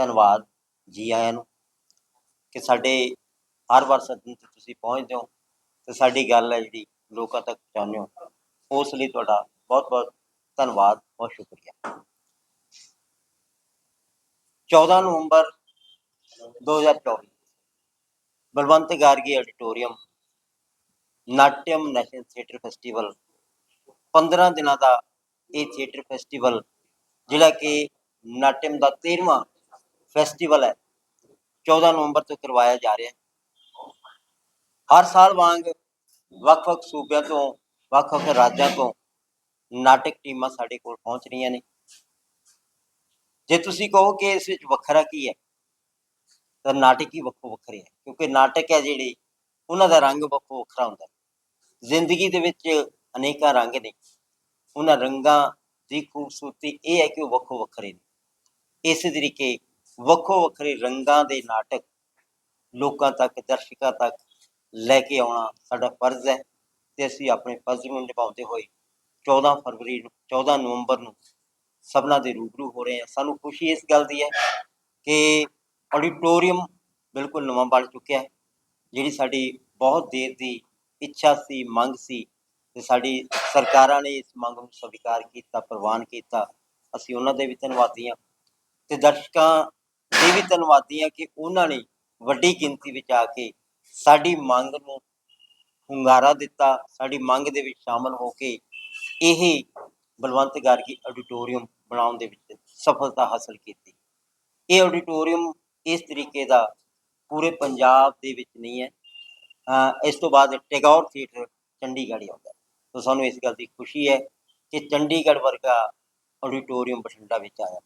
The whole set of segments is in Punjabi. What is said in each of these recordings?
ਧੰਨਵਾਦ ਜੀ ਆਇਆਂ ਨੂੰ ਕਿ ਸਾਡੇ ਹਰ ਵਾਰ ਸੱਦਣ ਤੇ ਤੁਸੀਂ ਪਹੁੰਚਦੇ ਹੋ ਤੇ ਸਾਡੀ ਗੱਲ ਹੈ ਜਿਹੜੀ ਲੋਕਾਂ ਤੱਕ ਪਹੁੰਚਾਉਂਦੇ ਹੋ। ਉਸ ਲਈ ਤੁਹਾਡਾ ਬਹੁਤ ਬਹੁਤ ਧੰਨਵਾਦ, ਬਹੁਤ ਸ਼ੁਕਰੀਆ। 14 ਨਵੰਬਰ 2024 Balwant Gargi auditorium, Natyam national theatre festival 15 ਦਿਨਾਂ ਦਾ ਇਹ ਥੀਏਟਰ ਫੈਸਟੀਵਲ, ਜਿਹੜਾ ਕਿ ਨਾਟਿਅਮ ਦਾ 13ਵਾਂ ਫੈਸਟੀਵਲ ਹੈ। 14 ਨਵੰਬਰ ਤੋਂ ਕਰਵਾਇਆ ਜਾ ਰਿਹਾ ਹੈ। ਹਰ ਸਾਲ ਵਾਂਗ ਵੱਖ-ਵੱਖ ਸੂਬਿਆਂ ਤੋਂ, ਵੱਖ-ਵੱਖ ਰਾਜਾਂ ਤੋਂ ਨਾਟਕ ਟੀਮਾਂ ਸਾਡੇ ਕੋਲ ਪਹੁੰਚ ਰਹੀਆਂ ਨੇ। ਜੇ ਤੁਸੀਂ ਕਹੋ ਕਿ ਇਸ ਵਿੱਚ ਵੱਖਰਾ ਕੀ ਹੈ, ਤਾਂ ਨਾਟਕ ਹੀ ਵੱਖੋ ਵੱਖਰੇ ਹੈ, ਕਿਉਂਕਿ ਨਾਟਕ ਹੈ ਜਿਹੜੇ, ਉਹਨਾਂ ਦਾ ਰੰਗ ਵੱਖੋ ਵੱਖਰਾ ਹੁੰਦਾ ਹੈ। ਜ਼ਿੰਦਗੀ ਦੇ ਵਿੱਚ ਅਨੇਕਾਂ ਰੰਗ ਨੇ। ਉਹਨਾਂ ਰੰਗਾਂ ਦੀ ਖੂਬਸੂਰਤੀ ਇਹ ਹੈ ਕਿ ਉਹ ਵੱਖੋ ਵੱਖਰੇ ਨੇ। ਇਸੇ ਤਰੀਕੇ ਵੱਖੋ ਵੱਖਰੇ ਰੰਗਾਂ ਦੇ ਨਾਟਕ ਲੋਕਾਂ ਤੱਕ, ਦਰਸ਼ਕਾਂ ਤੱਕ ਲੈ ਕੇ ਆਉਣਾ ਸਾਡਾ ਫਰਜ਼ ਹੈ ਤੇ ਅਸੀਂ ਆਪਣੇ ਫਰਜ਼ ਨੂੰ ਨਿਭਾਉਂਦੇ ਹੋਏ 14 ਫਰਵਰੀ ਨੂੰ 14 ਨਵੰਬਰ ਨੂੰ ਸਭਨਾਂ ਦੇ ਰੂਬਰੂ ਹੋ ਰਹੇ ਹਾਂ। ਸਾਨੂੰ ਖੁਸ਼ੀ ਇਸ ਗੱਲ ਦੀ ਹੈ ਕਿ ਆਡੀਟੋਰੀਅਮ ਬਿਲਕੁਲ ਨਵਾਂ ਬਣ ਚੁੱਕਿਆ ਹੈ, ਜਿਹੜੀ ਸਾਡੀ ਬਹੁਤ ਦੇਰ ਦੀ ਇੱਛਾ ਸੀ, ਮੰਗ ਸੀ ਤੇ ਸਾਡੀ ਸਰਕਾਰਾਂ ਨੇ ਇਸ ਮੰਗ ਨੂੰ ਸਵੀਕਾਰ ਕੀਤਾ, ਪ੍ਰਵਾਨ ਕੀਤਾ। ਅਸੀਂ ਉਹਨਾਂ ਦੇ ਵੀ ਧੰਨਵਾਦੀ ਹਾਂ ਤੇ ਦਰਸ਼ਕਾਂ ਇਹ ਵੀ ਧੰਨਵਾਦੀ ਹਾਂ ਕਿ ਉਹਨਾਂ ਨੇ ਵੱਡੀ ਗਿਣਤੀ ਵਿੱਚ ਆ ਕੇ ਸਾਡੀ ਮੰਗ ਨੂੰ ਹੁੰਗਾਰਾ ਦਿੱਤਾ, ਸਾਡੀ ਮੰਗ ਦੇ ਵਿੱਚ ਸ਼ਾਮਲ ਹੋ ਕੇ ਇਹ ਬਲਵੰਤ ਗਾਰਗੀ ਆਡੀਟੋਰੀਅਮ ਬਣਾਉਣ ਦੇ ਵਿੱਚ ਸਫਲਤਾ ਹਾਸਲ ਕੀਤੀ। ਇਹ ਆਡੀਟੋਰੀਅਮ ਇਸ ਤਰੀਕੇ ਦਾ ਪੂਰੇ ਪੰਜਾਬ ਦੇ ਵਿੱਚ ਨਹੀਂ ਹੈ। ਇਸ ਤੋਂ ਬਾਅਦ ਟੈਗੋਰ ਥੀਏਟਰ ਚੰਡੀਗੜ੍ਹ ਹੀ ਆਉਂਦਾ ਹੈ। ਤਾਂ ਸਾਨੂੰ ਇਸ ਗੱਲ ਦੀ ਖੁਸ਼ੀ ਹੈ ਕਿ ਚੰਡੀਗੜ੍ਹ ਵਰਗਾ ਆਡੀਟੋਰੀਅਮ ਬਠਿੰਡਾ ਵਿੱਚ ਆਇਆ।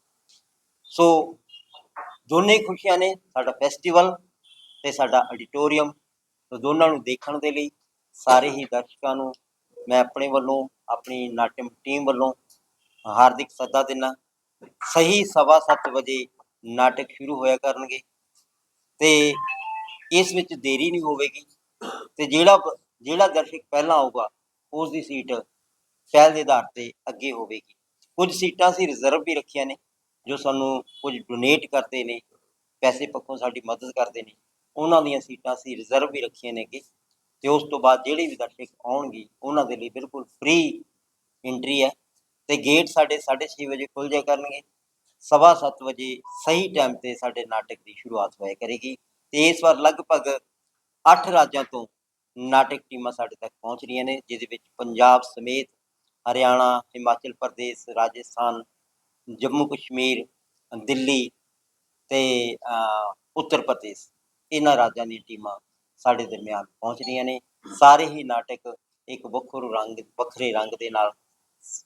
ਸੋ ਦੋਨੇ ਖੁਸ਼ੀਆਂ ਨੇ, ਸਾਡਾ ਫੈਸਟੀਵਲ ਤੇ ਸਾਡਾ ਆਡੀਟੋਰੀਅਮ ਤਾਂ ਦੋਨਾਂ ਨੂੰ ਦੇਖਣ ਦੇ ਲਈ ਸਾਰੇ ਹੀ ਦਰਸ਼ਕਾਂ ਨੂੰ ਮੈਂ ਆਪਣੇ ਵੱਲੋਂ, ਆਪਣੀ ਨਾਟਿਅਮ ਟੀਮ ਵੱਲੋਂ ਹਾਰਦਿਕ ਸੱਦਾ ਦਿੰਦਾ ਸਹੀ ਸਵਾ ਸੱਤ ਵਜੇ ਨਾਟਕ ਸ਼ੁਰੂ ਹੋਇਆ ਕਰਨਗੇ ਤੇ ਇਸ ਵਿੱਚ ਦੇਰੀ ਨਹੀਂ ਹੋਵੇਗੀ ਤੇ ਜਿਹੜਾ ਜਿਹੜਾ ਦਰਸ਼ਕ ਪਹਿਲਾਂ ਆਊਗਾ, ਉਸ ਦੀ ਸੀਟ ਪਹਿਲ ਦੇ ਆਧਾਰ ਤੇ ਅੱਗੇ ਹੋਵੇਗੀ। ਕੁਝ ਸੀਟਾਂ ਅਸੀਂ ਰਿਜ਼ਰਵ ਵੀ ਰੱਖੀਆਂ ਨੇ ਜੋ ਸਾਨੂੰ ਕੁਝ ਡੋਨੇਟ ਕਰਦੇ ਨੇ, ਪੈਸੇ ਪੱਖੋਂ ਸਾਡੀ ਮਦਦ ਕਰਦੇ ਨੇ, ਉਹਨਾਂ ਦੀਆਂ ਸੀਟਾਂ ਅਸੀਂ ਰਿਜ਼ਰਵ ਵੀ ਰੱਖੀਆਂ ਨੇ ਅੱਗੇ ਤੇ ਉਸ ਤੋਂ ਬਾਅਦ ਜਿਹੜੇ ਵੀ ਦਰਸ਼ਕ ਆਉਣਗੇ, ਉਹਨਾਂ ਦੇ ਲਈ ਬਿਲਕੁਲ ਫ੍ਰੀ ਐਂਟਰੀ ਹੈ ਤੇ ਗੇਟ ਸਾਡੇ 6:30 ਵਜੇ ਖੁੱਲ ਜਾ ਕਰਨਗੇ, ਸਵਾ ਸੱਤ ਵਜੇ ਸਹੀ ਟਾਈਮ ਤੇ ਸਾਡੇ ਨਾਟਕ ਦੀ ਸ਼ੁਰੂਆਤ ਹੋਇਆ ਕਰੇਗੀ ਤੇ ਇਸ ਵਾਰ ਲਗਭਗ 8 ਰਾਜਾਂ ਤੋਂ ਨਾਟਕ ਟੀਮਾਂ ਸਾਡੇ ਤੱਕ ਪਹੁੰਚ ਰਹੀਆਂ ਨੇ, ਜਿਹਦੇ ਵਿੱਚ ਪੰਜਾਬ ਸਮੇਤ ਹਰਿਆਣਾ, ਹਿਮਾਚਲ ਪ੍ਰਦੇਸ਼, ਰਾਜਸਥਾਨ ਜੰਮੂ ਕਸ਼ਮੀਰ ਦਿੱਲੀ ਤੇ ਉੱਤਰ ਪ੍ਰਦੇਸ਼। ਇਹਨਾਂ ਰਾਜਾਂ ਦੀਆਂ ਟੀਮਾਂ ਸਾਡੇ ਦਰਮਿਆਨ ਪਹੁੰਚ ਰਹੀਆਂ ਨੇ। ਸਾਰੇ ਹੀ ਨਾਟਕ ਇੱਕ ਵੱਖਰੇ ਰੰਗ ਵੱਖਰੇ ਰੰਗ ਦੇ ਨਾਲ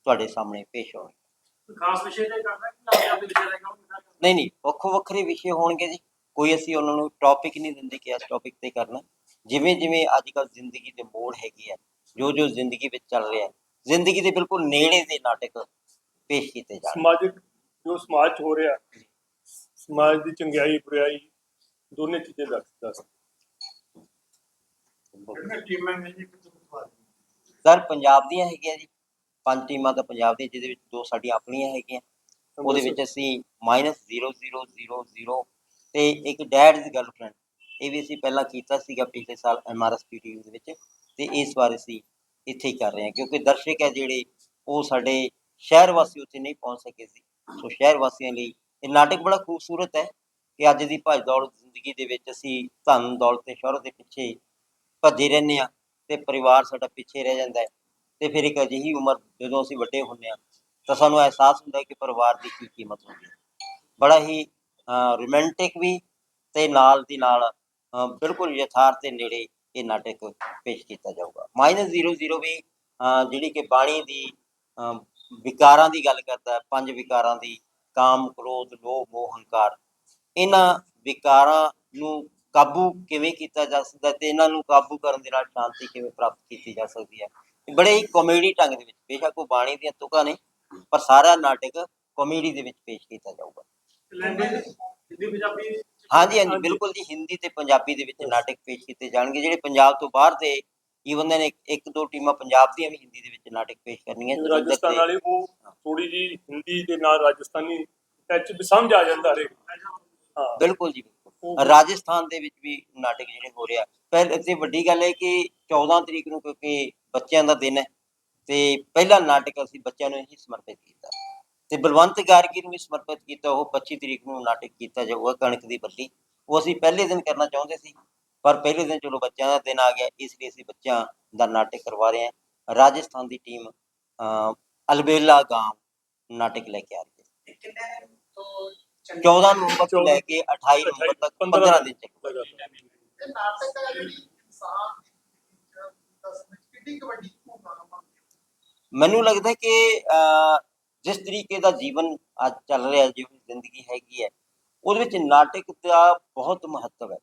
ਤੁਹਾਡੇ ਸਾਹਮਣੇ ਪੇਸ਼ ਹੋਣਗੇ। ਖਾਸ ਵਿਸ਼ੇ ਤੇ ਕਰਨਾ ਕਿ ਨਾ ਪੰਜਾਬੀ ਵਿਸ਼ੇ ਦਾ ਕੰਮ ਨਹੀਂ ਨਹੀਂ ਵੱਖੋ ਵੱਖਰੇ ਵਿਸ਼ੇ ਹੋਣਗੇ ਜੀ। ਕੋਈ ਅਸੀਂ ਉਹਨਾਂ ਨੂੰ ਟੌਪਿਕ ਨਹੀਂ ਦਿੰਦੇ ਕਿ ਇਸ ਟੌਪਿਕ ਤੇ ਕਰਨਾ। ਜਿਵੇਂ ਜਿਵੇਂ ਅੱਜ ਕੱਲ੍ਹ ਜ਼ਿੰਦਗੀ ਦੇ ਮੋੜ ਹੈਗੇ ਆ ਜੋ ਜੋ ਜ਼ਿੰਦਗੀ ਵਿੱਚ ਚੱਲ ਰਿਹਾ। ਹੈ ਜ਼ਿੰਦਗੀ ਦੇ ਬਿਲਕੁਲ ਨੇੜੇ ਦੇ ਨਾਟਕ ਪੇਸ਼ ਕੀਤੇ ਜਾਣ ਸਮਾਜਿਕ ਜੋ ਸਮਾਜ 'ਚ ਹੋ ਰਿਹਾ ਸਮਾਜ ਦੀ ਚੰਗਿਆਈ ਬੁਰਾਈ ਦੋਨੇ ਚੀਜ਼ਾਂ ਦੱਸ ਦੱਸ ਕਿਹੜੀਆਂ ਟੀਮਾਂ ਨੇ ਜੀ? ਕਿਤੇ ਸਰ ਪੰਜਾਬ ਦੀਆਂ ਹੈਗੀਆਂ ਜੀ। ਪੰਜ ਟੀਮਾਂ ਤਾਂ ਪੰਜਾਬ ਦੀਆਂ ਜਿਹਦੇ ਵਿੱਚ ਦੋ ਸਾਡੀਆਂ ਆਪਣੀਆਂ ਹੈਗੀਆਂ। ਉਹਦੇ ਵਿੱਚ ਅਸੀਂ -0000 ਤੇ ਇੱਕ ਡੈਡਸ ਗਰਲਫ੍ਰੈਂਡ ਇਹ ਵੀ ਅਸੀਂ ਪਹਿਲਾਂ ਕੀਤਾ ਸੀਗਾ ਪਿਛਲੇ ਸਾਲ ਐਮਆਰਐਸਪੀਟੀ ਦੇ ਵਿੱਚ ਤੇ ਇਸ ਵਾਰ ਅਸੀਂ ਇੱਥੇ ਹੀ ਕਰ ਰਹੇ ਹਾਂ ਕਿਉਂਕਿ ਦਰਸ਼ਕ ਹੈ ਜਿਹੜੇ ਉਹ ਸਾਡੇ ਸ਼ਹਿਰ ਵਾਸੀ ਉੱਥੇ ਨਹੀਂ ਪਹੁੰਚ ਸਕੇ ਸੀ। ਸੋ ਸ਼ਹਿਰ ਵਾਸੀਆਂ ਲਈ ਇਹ ਨਾਟਕ ਬੜਾ ਖੂਬਸੂਰਤ ਹੈ ਕਿ ਅੱਜ ਦੀ ਭੱਜ ਦੌੜ ਜ਼ਿੰਦਗੀ ਦੇ ਵਿੱਚ ਅਸੀਂ ਧਨ ਦੌਲਤ ਤੇ ਸ਼ੋਹਰਤ ਦੇ ਪਿੱਛੇ ਭੱਜੇ ਰਹਿੰਦੇ ਆ ਤੇ ਪਰਿਵਾਰ ਸਾਡਾ ਪਿੱਛੇ ਰਹਿ ਜਾਂਦਾ ਹੈ ਤੇ ਫਿਰ ਇੱਕ ਅਜਿਹੀ ਉਮਰ ਜਦੋਂ ਅਸੀਂ ਵੱਡੇ ਹੁੰਦੇ ਆ ਤਾਂ ਸਾਨੂੰ ਅਹਿਸਾਸ ਹੁੰਦਾ ਹੈ ਕਿ ਪਰਿਵਾਰ ਦੀ ਕੀ ਕੀਮਤ ਹੁੰਦੀ ਹੈ। ਬੜਾ ਹੀ ਰੋਮਾਂਟਿਕ ਵੀ ਤੇ ਨਾਲ ਦੀ ਨਾਲ ਬਿਲਕੁਲ ਯਥਾਰਥ ਦੇ ਨੇੜੇ ਇਹ ਨਾਟਕ ਪੇਸ਼ ਕੀਤਾ ਜਾਊਗਾ। -00 ਵੀ ਅਹ, ਜਿਹੜੀ ਕਿ ਬਾਣੀ ਦੀ ਅਹ, ਵਿਕਾਰਾਂ ਦੀ ਗੱਲ ਕਰਦਾ ਹੈ, ਪੰਜ ਵਿਕਾਰਾਂ ਦੀ, ਕਾਮ, ਕ੍ਰੋਧ, ਲੋਭ, ਮੋਹ, ਹੰਕਾਰ। ਇਹਨਾਂ ਵਿਕਾਰਾਂ ਨੂੰ ਕਾਬੂ ਕਿਵੇਂ ਕੀਤਾ ਜਾ ਸਕਦਾ ਤੇ ਇਹਨਾਂ ਨੂੰ ਕਾਬੂ ਕਰਨ ਦੇ ਨਾਲ ਸ਼ਾਂਤੀ ਕਿਵੇਂ ਪ੍ਰਾਪਤ ਕੀਤੀ ਜਾ ਸਕਦੀ ਹੈ? ਬੜੇ ਹੀ ਕਾਮੇਡੀ ਢੰਗ ਦੇ ਵਿੱਚ ਬੇਸ਼ੱਕ ਉਹ ਬਾਣੀ ਦੀਆਂ ਤੁਕਾਂ ਨੇ ਪਰ ਸਾਰਾ ਨਾਟਕ ਕਾਮੇਡੀ ਦੇ ਵਿੱਚ ਪੇਸ਼ ਕੀਤਾ ਜਾਊਗਾ। ਹਾਂਜੀ ਹਾਂਜੀ, ਬਿਲਕੁਲ ਜੀ, ਹਿੰਦੀ ਤੇ ਪੰਜਾਬੀ ਦੇ ਵਿੱਚ ਨਾਟਕ ਪੇਸ਼ ਕੀਤੇ ਜਾਣਗੇ, ਜਿਹੜੇ ਪੰਜਾਬ ਤੋਂ ਬਾਹਰ ਦੇ ਈਵਨ ਨੇ ਇੱਕ- ਇੱਕ ਦੋ ਟੀਮਾਂ ਪੰਜਾਬ ਦੀਆਂ ਵੀ ਹਿੰਦੀ ਦੇ ਵਿੱਚ ਨਾਟਕ ਪੇਸ਼ ਕਰਨੀਆਂ ਰਾਜਸਥਾਨ ਵਾਲੇ ਉਹ ਥੋੜੀ ਜੀ ਹਿੰਦੀ ਦੇ ਨਾਲ ਰਾਜਸਥਾਨੀ ਟੱਚ ਵੀ ਸਮਝ ਆ ਜਾਂਦਾ ਹਰੇਕ ਹਾਂ। ਬਿਲਕੁਲ ਜੀ ਬਿਲਕੁਲ। ਰਾਜਸਥਾਨ ਦੇ ਵਿੱਚ ਵੀ ਨਾਟਕ ਜਿਹੜੇ ਹੋ ਰਿਹਾ। ਪਹਿਲੇ ਤੇ ਵੱਡੀ ਗੱਲ ਹੈ ਕਿ 14 ਤਰੀਕ ਨੂੰ ਕਿਉਂਕਿ ਬੱਚਿਆਂ ਦਾ ਦਿਨ ਹੈ ਤੇ ਪਹਿਲਾ ਨਾਟਕ ਅਸੀਂ ਬੱਚਿਆਂ ਨੂੰ ਹੀ ਸਮਰਪਿਤ ਕੀਤਾ। ਤੇ ਬਲਵੰਤ ਗਾਰਗੀ ਨੂੰ ਵੀ ਸਮਰਪਿਤ ਕੀਤਾ ਉਹ 25 ਤਰੀਕ ਨੂੰ ਨਾਟਕ ਕੀਤਾ ਜਾਊਗਾ ਕਣਕ ਦੀ ਬੱਲੀ। ਉਹ ਅਸੀਂ ਪਹਿਲੇ ਦਿਨ ਕਰਨਾ ਚਾਹੁੰਦੇ ਸੀ ਪਰ ਪਹਿਲੇ ਦਿਨ ਚਲੋ ਬੱਚਿਆਂ ਦਾ ਦਿਨ ਆ ਗਿਆ ਇਸ ਲਈ ਅਸੀਂ ਬੱਚਿਆਂ ਦਾ ਨਾਟਕ ਕਰਵਾ ਰਹੇ ਹਾਂ। ਰਾਜਸਥਾਨ ਦੀ ਟੀਮ ਅਹ, ਅਲਬੇਲਾ ਗਾਮ ਨਾਟਕ ਲੈ ਕੇ ਆ ਰਹੀ ਹੈ। 14 ਨਵੰਬਰ ਤੋਂ ਲੈ ਕੇ 28 ਨਵੰਬਰ ਤੱਕ 15 ਦਿਨ। ਚੱਲੇਗਾ ਲਗਾਤਾਰ। ਇਹ ਨਾਟਕ ਹੈ ਜਿਹੜੀ ਇਨਸਾਨ ਦੀ ਤਸਵੀਰ ਕਿੰਨੀ ਕੁ ਵੱਡੀ ਭੂਮਿਕਾ ਨਿਭਾਉਂਦੀ ਹੈ? ਮੈਨੂੰ ਲੱਗਦਾ ਹੈ ਕਿ ਅਹ, ਜਿਸ ਤਰੀਕੇ ਦਾ ਜੀਵਨ ਅੱਜ ਚੱਲ ਰਿਹਾ ਜਿਵੇਂ ਜ਼ਿੰਦਗੀ ਹੈਗੀ ਹੈ ਉਹਦੇ ਵਿੱਚ ਨਾਟਕ ਦਾ ਬਹੁਤ ਮਹੱਤਵ ਹੈ।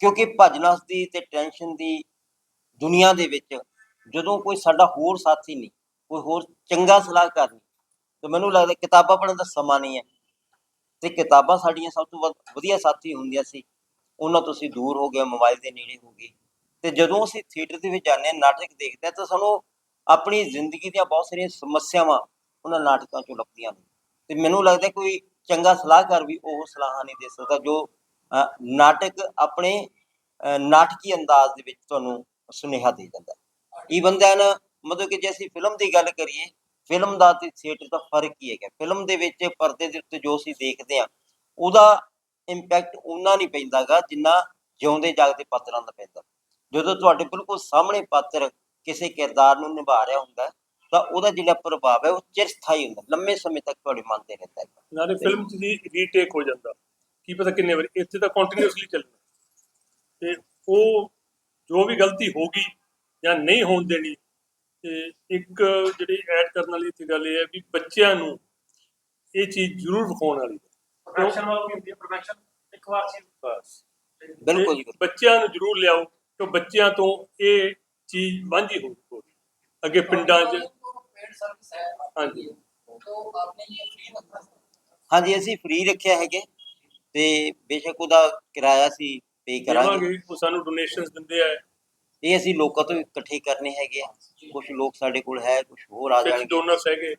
ਕਿਉਂਕਿ ਭਜਨਸ ਦੀ ਤੇ ਟੈਨਸ਼ਨ ਦੀ ਦੁਨੀਆ ਦੇ ਵਿੱਚ ਜਦੋਂ ਕੋਈ ਸਾਡਾ ਹੋਰ ਸਾਥੀ ਨਹੀਂ, ਕੋਈ ਹੋਰ ਚੰਗਾ ਸਲਾਹਕਾਰ ਨਹੀਂ, ਤਾਂ ਮੈਨੂੰ ਲੱਗਦਾ ਕਿਤਾਬਾਂ ਪੜ੍ਹਨ ਦਾ ਸਮਾਂ ਨਹੀਂ ਹੈ। ਤੇ ਕਿਤਾਬਾਂ ਸਾਡੀਆਂ ਸਭ ਤੋਂ ਵਧੀਆ ਸਾਥੀ ਹੁੰਦੀਆਂ ਸੀ, ਉਹਨਾਂ ਤੋਂ ਅਸੀਂ ਦੂਰ ਹੋ ਗਏ, ਮੋਬਾਈਲ ਦੇ ਨੇੜੇ ਹੋ ਗਏ। ਤੇ ਜਦੋਂ ਅਸੀਂ ਥੀਏਟਰ ਦੇ ਵਿੱਚ ਜਾਂਦੇ ਹਾਂ, ਨਾਟਕ ਦੇਖਦੇ ਹਾਂ, ਤਾਂ ਸਾਨੂੰ ਆਪਣੀ ਜ਼ਿੰਦਗੀ ਦੀਆਂ ਬਹੁਤ ਸਾਰੀਆਂ ਸਮੱਸਿਆਵਾਂ ਉਹਨਾਂ ਨਾਟਕਾਂ ਚੋਂ ਲੱਭਦੀਆਂ ਨੇ। ਤੇ ਮੈਨੂੰ ਲੱਗਦਾ ਕੋਈ ਚੰਗਾ ਸਲਾਹਕਾਰ ਵੀ ਉਹ ਸਲਾਹਾਂ ਨਹੀਂ ਦੇ ਸਕਦਾ, ਜੋ ਨਾਟਕ ਆਪਣੇ ਨਾਟਕੀ ਅੰਦਾਜ਼ ਦੇ ਵਿੱਚ ਤੁਹਾਨੂੰ ਸੁਨੇਹਾ ਦੇ ਜਾਂਦਾ ਈਵਨ ਦੈਨ ਮਤਲਬ ਕਿ ਜੇ ਅਸੀਂ ਫਿਲਮ ਦੀ ਗੱਲ ਕਰੀਏ ਫਿਲਮ ਦਾ ਤੇ ਥੀਏਟਰ ਦਾ ਫ਼ਰਕ ਕੀ ਹੈਗਾ। ਫਿਲਮ ਦੇ ਵਿੱਚ ਪਰਦੇ ਦੇ ਉੱਤੇ ਜੋ ਅਸੀਂ ਦੇਖਦੇ ਹਾਂ, ਉਹਦਾ ਇੰਪੈਕਟ ਉਨਾ ਨਹੀਂ ਪੈਂਦਾਗਾ ਜਿੰਨਾ ਜਿਉਂਦੇ ਜਾਗਦੇ ਪਾਤਰਾਂ ਦਾ ਪੈਂਦਾ। ਜਦੋਂ ਤੁਹਾਡੇ ਬਿਲਕੁਲ ਸਾਹਮਣੇ ਪਾਤਰ ਕਿਸੇ ਕਿਰਦਾਰ ਨੂੰ ਨਿਭਾ ਰਿਹਾ ਹੁੰਦਾ, ਤਾਂ ਉਹਦਾ ਜਿਹੜਾ ਪ੍ਰਭਾਵ ਹੈ ਉਹ ਚਿਰਸਥਾਈ ਹੁੰਦਾ। ਲੰਮੇ ਸਮੇਂ ਤੱਕ ਤੁਹਾਡੇ ਮਨ ਤੇ ਰਹਿੰਦਾ ਹੈ ਨਾਲੇ ਫਿਲਮ ਦੀ ਰੀਟੇਕ ਹੋ ਜਾਂਦਾ। ਕੀ ਪਤਾ ਕਿੰਨੇ ਵਾਰ ਇੱਥੇ ਤਾਂ ਕੰਟੀਨਿਊਸਲੀ ਚੱਲਣਾ। ਤੇ ਉਹ ਜੋ ਵੀ ਗਲਤੀ ਹੋ ਗਈ ਜਾਂ ਨਹੀਂ ਹੋਣ ਦੇਣੀ ਤੇ ਇੱਕ ਜਿਹੜੀ ਐਡ ਕਰਨ ਵਾਲੀ ਇੱਥੇ ਗੱਲ ਇਹ ਹੈ ਵੀ ਬੱਚਿਆਂ ਨੂੰ ਇਹ ਚੀਜ਼ ਜ਼ਰੂਰ ਵਿਖਾਉਣ ਵਾਲੀ ਹੈ। ਪ੍ਰੋਫੈਸ਼ਨ ਵਾਲਾ ਵੀ ਹੁੰਦੀ ਹੈ? ਪ੍ਰੋਫੈਸ਼ਨ ਇੱਕ ਵਾਰ ਚੀਜ਼ ਬਸ। ਬਿਲਕੁਲ ਬੱਚਿਆਂ ਨੂੰ ਜ਼ਰੂਰ ਲਿਆਓ ਕਿ ਬੱਚਿਆਂ ਤੋਂ ਇਹ ਚੀਜ਼ ਵਾਂਝੀ ਹੋ ਅੱਗੇ ਪਿੰਡਾਂ 'ਚ ਹਾਂਜੀ। ਹਾਂਜੀ ਅਸੀਂ ਫ੍ਰੀ ਰੱਖਿਆ ਹੈਗੇ। ਤੇ ਬੇਸ਼ੱਕ ਉਹਦਾ ਕਿਰਾਇਆ ਸੀ ਪੇ ਕਰਾਂਗੇ ਦੇਵਾਂਗੇ ਉਹ ਸਾਨੂੰ ਡੋਨੇਸ਼ਨਸ ਦਿੰਦੇ ਆ ਇਹ ਅਸੀਂ ਲੋਕਾਂ ਤੋਂ ਇਕੱਠੇ ਕਰਨੇ ਹੈਗੇ ਆ ਕੁਝ ਲੋਕ ਸਾਡੇ ਕੋਲ ਹੈ ਕੁਝ ਹੋਰ ਆ ਫਿਕਸ ਜਾਣਗੇ ਡੋਨਰਸ ਹੈਗੇ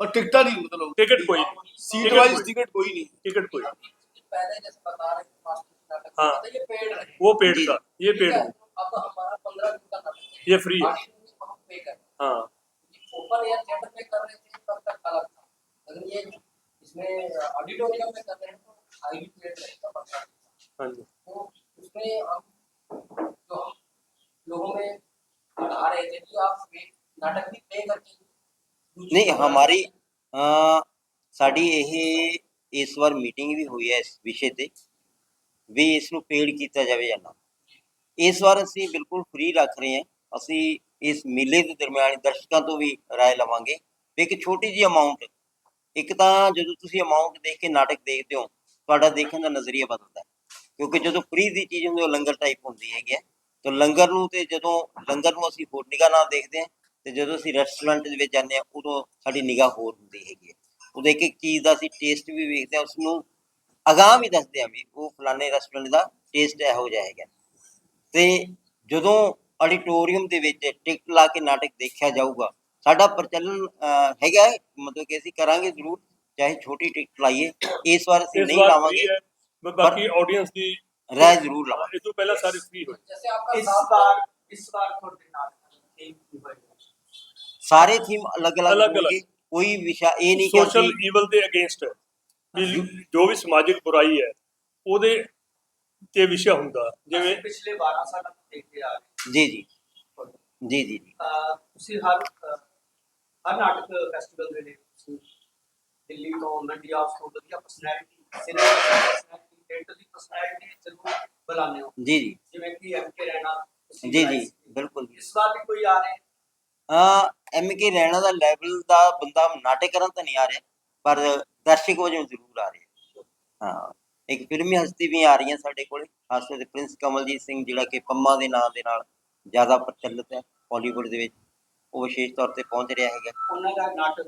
ਪਰ ਟਿਕਟਾਂ ਨਹੀਂ ਮਤਲਬ ਟਿਕਟ ਕੋਈ ਨਹੀਂ सीट वाइज टिकट कोई नहीं टिकट कोई नहीं। पहले जैसे बता रहे थे मास्टर नाटक हाँ। तो ये पेड रहे वो पेड जी। का ये ठीक पेड है? है अब हमारा पंद्रह दिन का नाटक है ये फ्री है बाकी दिन हम पे कर हाँ ऊपर एयर थिएटर में कर रहे थे तब तक अलग था लेकिन ये इसमें ऑडिटोरियम में कर रहे हैं तो हाईली पेड रहेगा पंद्रह दिन हाँ जी तो उसमें हम जो हम लोगों में बढ़ा रहे थे कि आप पे- नाटक भी पे करके दूसरी ਨਹੀਂ जगह- ਹਮਾਰੀ ਅ ਸਾਡੀ ਇਹ ਇਸ ਵਾਰ ਮੀਟਿੰਗ ਵੀ ਹੋਈ ਹੈ ਇਸ ਵਿਸ਼ੇ ਤੇ ਵੀ ਇਸ ਨੂੰ ਪੇਡ ਕੀਤਾ ਜਾਵੇ ਜਾਂ ਨਾ ਇਸ ਵਾਰ ਅਸੀਂ ਬਿਲਕੁਲ ਫ੍ਰੀ ਰੱਖ ਰਹੇ ਹਾਂ ਅਸੀਂ ਇਸ ਮੇਲੇ ਦੇ ਦਰਮਿਆਨ ਦਰਸ਼ਕਾਂ ਤੋਂ ਵੀ رائے ਲਵਾਂਗੇ ਵੀ ਇੱਕ ਛੋਟੀ ਜਿਹੀ ਅਮਾਉਂਟ ਇੱਕ ਤਾਂ ਜਦੋਂ ਤੁਸੀਂ ਅਮਾਉਂਟ ਦੇਖ ਕੇ ਨਾਟਕ ਦੇਖਦੇ ਹੋ ਤੁਹਾਡਾ ਦੇਖਣ ਦਾ ਨਜ਼ਰੀਆ ਬਦਲਦਾ ਹੈ। ਕਿਉਂਕਿ ਜਦੋਂ ਫ੍ਰੀ ਦੀ ਚੀਜ਼ ਹੁੰਦੀ ਉਹ ਲੰਗਰ ਟਾਈਪ ਹੁੰਦੀ ਹੈਗੀ ਹੈ। ਤਾਂ ਲੰਗਰ ਨੂੰ ਤੇ ਜਦੋਂ ਲੰਗਰ ਨੂੰ ਅਸੀਂ ਹੋਰ ਨਿਗਾਹ ਨਾਲ ਦੇਖਦੇ ਹਾਂ, ਤੇ ਜਦੋਂ ਅਸੀਂ ਰੈਸਟੋਰੈਂਟ ਦੇ ਵਿੱਚ ਜਾਂਦੇ ਹਾਂ, ਉਦੋਂ ਸਾਡੀ ਨਿਗਾਹ ਹੋਰ ਹੁੰਦੀ ਹੈਗੀ ਹੈ। ਉਦੋਂ ਇੱਕ ਇੱਕ ਚੀਜ਼ ਦਾ ਅਸੀਂ ਟੇਸਟ ਵੀ ਵੇਖਦੇ ਹਾਂ ਉਸ ਨੂੰ ਅਗਾਂਹ ਵੀ ਦੱਸਦੇ ਹਾਂ ਵੀ ਉਹ ਫਲਾਣੇ ਰੈਸਟੋਰੈਂਟ ਦਾ ਟੇਸਟ ਇਹੋ ਜਿਹਾ ਹੈਗਾ ਤੇ ਜਦੋਂ ਆਡੀਟੋਰੀਅਮ ਦੇ ਵਿੱਚ ਟਿਕਟ ਲਾ ਕੇ ਨਾਟਕ ਦੇਖਿਆ ਜਾਊਗਾ, ਸਾਡਾ ਪ੍ਰਚਲਨ ਹੈਗਾ ਮਤਲਬ ਕਿ ਅਸੀਂ ਕਰਾਂਗੇ ਜ਼ਰੂਰ। ਚਾਹੇ ਛੋਟੀ ਟਿਕਟ ਲਾਈਏ ਇਸ ਵਾਰ ਅਸੀਂ ਨਹੀਂ ਲਾਵਾਂਗੇ ਬਾਕੀ ਆਡੀਅנס ਦੀ ਰਾਏ ਜ਼ਰੂਰ ਲਾਵਾਂਗੇ। ਇਸ ਤੋਂ ਪਹਿਲਾਂ ਸਾਰੇ ਫ੍ਰੀ ਹੋਏ। ਜਿਵੇਂ ਆਪਕਾ ਸਾਫ਼ ਬਾਰ ਇਸ ਵਾਰ ਤੁਹਾਡੇ ਨਾਲ ਸਾਰੇ ਥੀਮ ਅਲੱਗ-ਅਲੱਗ ਹੋਣਗੇ ਕੋਈ ਵਿਸ਼ਾ ਇਹ ਨਹੀਂ ਕਿ ਸੋਸ਼ਲ ਈਵਲ ਦੇ ਅਗੇਂਸਟ ਜੋ ਵੀ ਸਮਾਜਿਕ ਬੁਰਾਈ ਹੈ ਉਹਦੇ ਤੇ ਵਿਸ਼ਾ ਹੁੰਦਾ। ਜਿਵੇਂ ਪਿਛਲੇ 12 ਸਾਲਾਂ ਤੋਂ ਦੇਖਦੇ ਆ ਰਹੇ ਜੀ ਜੀ। ਜੀ ਜੀ ਤੁਸੀਂ ਹਰ ਹਰ ਨਾਟਕ ਫੈਸਟੀਵਲ ਦੇ ਲਈ ਦਿੱਲੀ ਤੋਂ ਇੰਡੀਆ ਤੋਂ ਵਧੀਆ ਪਰਸਨੈਲਿਟੀ ਸਿਨੇਮਾ ਪਰਸਨੈਲਿਟੀ ਥੀਏਟਰ ਦੀ ਪਰਸਨੈਲਿਟੀ ਜ਼ਰੂਰ ਬੁਲਾਉਂਦੇ ਹੋ। ਜੀ ਜੀ। ਜਿਵੇਂ ਕਿ ਐਮ ਕੇ ਰੈਣਾ ਤੁਸੀਂ ਜੀ ਜੀ। ਬਿਲਕੁਲ। ਇਸ ਵਾਰ ਵੀ ਕੋਈ ਆ ਰਹੇ ਹਾਂ? ਐਮ ਕੇ ਰੈਣਾ ਦਾ ਲੈਵਲ ਦਾ ਬੰਦਾ ਨਾਟਕ ਕਰਨ ਤਾਂ ਨਹੀਂ ਆ ਰਿਹਾ ਪਰ ਦਰਸ਼ਕ ਵਜੋਂ ਜ਼ਰੂਰ ਆ ਰਿਹਾ। ਹਾਂ ਇੱਕ ਫਿਲਮੀ ਹਸਤੀ ਵੀ ਆ ਰਹੀਆਂ ਸਾਡੇ ਕੋਲੇ ਖਾਸ ਤੇ ਪ੍ਰਿੰਸ ਕਮਲਜੀਤ ਸਿੰਘ ਜਿਹੜਾ ਕਿ ਪੰਮਾ ਦੇ ਨਾਂ ਦੇ ਨਾਲ ਜ਼ਿਆਦਾ ਪ੍ਰਚਲਿਤ ਹੈ ਬਾਲੀਵੁੱਡ ਦੇ ਵਿੱਚ ਉਹ ਵਿਸ਼ੇਸ਼ ਤੌਰ ਤੇ ਪਹੁੰਚ ਰਿਹਾ ਹੈਗਾ। ਉਹਨਾਂ ਦਾ ਨਾਟਕ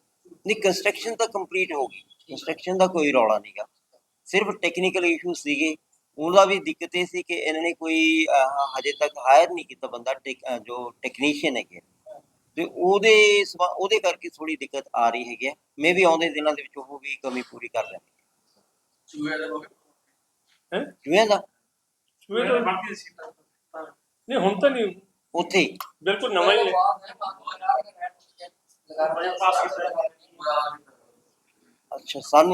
ਨਹੀਂ ਕੰਸਟਰਕਸ਼ਨ ਤਾਂ ਕੰਪਲੀਟ ਹੋ ਗਈ। ਕੰਸਟਰਕਸ਼ਨ ਦਾ ਕੋਈ ਰੌਲਾ ਨਹੀਂਗਾ ਸਿਰਫ ਟੈਕਨੀਕਲ ਇਸ਼ੂ ਸੀਗੇ। ਉਹਦਾ ਵੀ ਦਿੱਕਤ ਇਹ ਸੀ ਕਿ ਇਹਨਾਂ ਨੇ ਕੋਈ ਹਜੇ ਤੱਕ ਹਾਇਰ ਨਹੀਂ ਕੀਤਾ ਬੰਦਾ ਜੋ ਟੈਕਨੀਸ਼ੀਅਨ ਹੈਗੇ ਤੇ ਉਹਦੇ ਉਹਦੇ ਕਰਕੇ ਥੋੜੀ ਦਿੱਕਤ ਆ ਰਹੀ ਹੈਗੀ ਹੈ। ਮੇ ਵੀ ਆਉਂਦੇ ਦਿਨਾਂ ਦੇ ਵਿੱਚ ਉਹ ਵੀ ਕਮੀ ਪੂਰੀ ਕਰ ਲੈਣਗੇ। ਚੂਹੇ ਦਾ ਹੈ? ਚੂਹੇ ਦਾ? ਚੂਹੇ ਦਾ ਬਾਕੀ ਸੀਟਾਂ ਨਹੀਂ ਹੁਣ ਤਾਂ ਨਹੀਂ। ਉੱਥੇ ਬਿਲਕੁਲ ਨਵਾਂ ਹੀ ਹੈ। अच्छा सन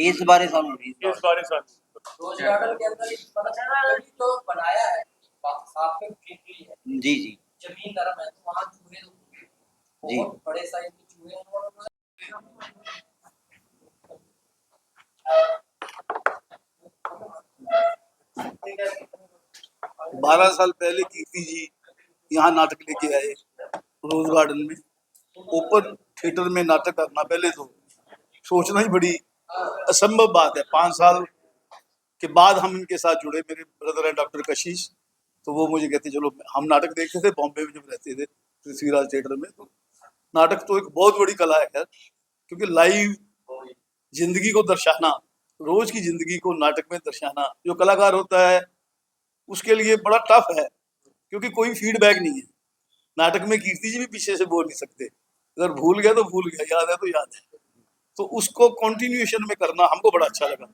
इस बारे सन इस बारे। सन तो बनाया है जी जी। ज़मीन है तो चूहे तो जी। बड़े साइज़ के चूहे बारह साल पहले कीर्ति जी यहाँ नाटक लेके आए रोज गार्डन में। ओपन थिएटर में नाटक करना पहले तो सोचना ही बड़ी असंभव बात है। पाँच साल के बाद हम इनके साथ जुड़े, मेरे ब्रदर है डॉक्टर कशिश तो वो मुझे कहते, चलो, हम नाटक देखते थे, बॉम्बे में जब रहते थे, पृथ्वीराज थिएटर में। तो नाटक तो एक बहुत बड़ी कला है, खैर, क्योंकि लाइव ज़िंदगी को दर्शाना, रोज की ज़िंदगी को नाटक में दर्शाना, जो कलाकार होता है, उसके लिए बड़ा टफ है, क्योंकि कोई फीडबैक नहीं है। नाटक में कीर्ति जी भी पीछे से बोल नहीं सकते। अगर भूल गया तो भूल गया याद है तो याद है। तो उसको कंटिन्यूएशन में करना हमको बड़ा अच्छा लगा।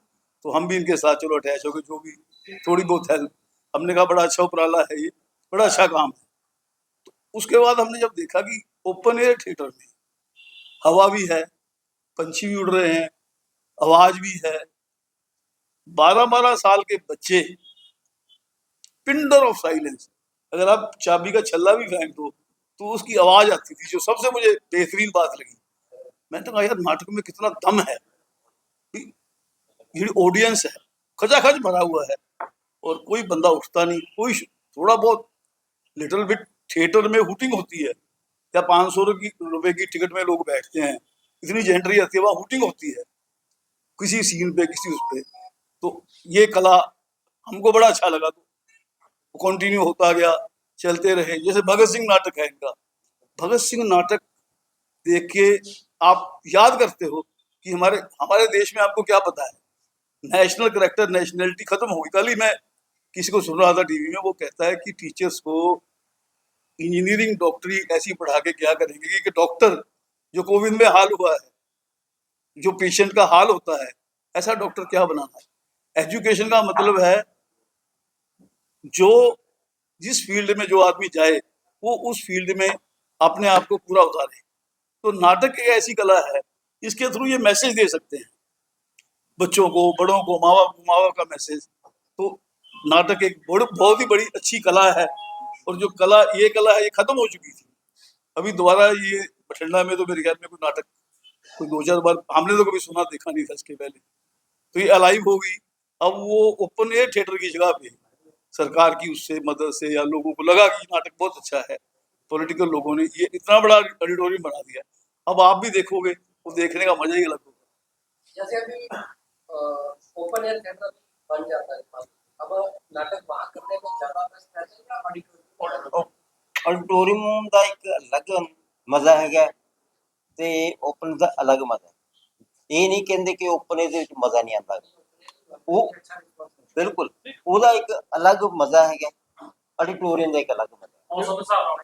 तो हम भी इनके साथ चलो अटैच हो गए जो भी, थोड़ी बहुत हेल्प हमने कहा, बड़ा अच्छा उपराला है ये, बड़ा अच्छा काम है। तो उसके बाद हमने जब देखा कि ओपन एयर थिएटर में हवा भी है, पंछी भी उड़ रहे हैं, आवाज़ भी है। बारह बारह साल के बच्चे, पिंडर ऑफ़ साइलेंस। अगर आप चाबी का छल्ला भी फेंक दो तो उसकी आवाज़ आती थी, जो सबसे मुझे बेहतरीन बात लगी। मैंने तो कहा, यार, नाटक में कितना दम है। ऑडियंस है, खचाखच भरा हुआ है, और कोई बंदा उठता नहीं, कोई थोड़ा बहुत लिटिल बिट थिएटर में हुटिंग होती है, या पाँच सौ की रुपए की टिकट में लोग बैठते हैं, इतनी जेंट्री आती है, वहाँ हुटिंग होती है, किसी सीन पे, किसी उस पे। तो ये कला हमको बड़ा अच्छा लगा तो कंटिन्यू होता गया चलते रहे। जैसे भगत सिंह नाटक है इनका। भगत सिंह नाटक देख के आप याद करते हो कि हमारे हमारे देश में आपको क्या पता है? नेशनल करेक्टर, नेशनलिटी खत्म हो गई। कल ही मैं किसी को सुन रहा था टीवी में, वो कहता है कि टीचर्स को इंजीनियरिंग डॉक्टरी ऐसी पढ़ा के क्या करेंगे? कि डॉक्टर जो कोविड में हाल हुआ है, जो पेशेंट का हाल होता है, ऐसा डॉक्टर क्या बनाना है? एजुकेशन का मतलब है जो जिस फ़ील्ड में जो आदमी जाए, वो उस फ़ील्ड में अपने आप को पूरा उतारे। तो नाटक एक ऐसी कला है, इसके थ्रू ये मैसेज दे सकते हैं। बच्चों को, बड़ों को माँ बाप माँ बाप का मैसेज। तो नाटक एक बहुत ही बड़ी अच्छी कला है, और जो कला, ये कला है, ये खत्म हो चुकी थी। अभी दोबारा ये बठिंडा में तो मेरे ख्याल में कोई नाटक, कोई दो चार बार, हमने तो कभी सुना देखा नहीं था इसके पहले। तो ये अलाइव हो गई। अब वो ओपन एयर थिएटर की जगह पे सरकार की उससे मदद से या लोगों को लगा कि ये नाटक बहुत अच्छा है पॉलिटिकल लोगों ने ये इतना बड़ा ऑडिटोरियम बना दिया अब आप भी देखोगे वो देखने का मजा ही अलग होगा जैसे अभी ओपन एयर थिएटर बन जाता है अब नाटक वहाँ करने में ज्यादा बेस्ट रहता है या ऑडिटोरियम ਆਡੀਟੋਰੀਅਮ ਦਾ ਇੱਕ ਅਲੱਗ ਮਜ਼ਾ ਹੈਗਾ ਤੇ ਓਪਨ ਦਾ ਅਲੱਗ ਮਜ਼ਾ ਇਹ ਨਹੀਂ ਕਹਿੰਦੇ ਕਿ ਓਪਨ ਦੇ ਵਿੱਚ ਮਜ਼ਾ ਨਹੀਂ ਆਉਂਦਾ ਉਹ अच्छा रिस्पॉन्स ਬਿਲਕੁਲ। ਉਹਦਾ ਇੱਕ ਅਲੱਗ ਮਜ਼ਾ ਹੈਗਾ। ਆਡੀਟੋਰੀਅਮ ਦਾ ਇੱਕ ਅਲੱਗ ਮਜ਼ਾ। ਮੌਸਮ ਹਿਸਾਬ ਨਾਲ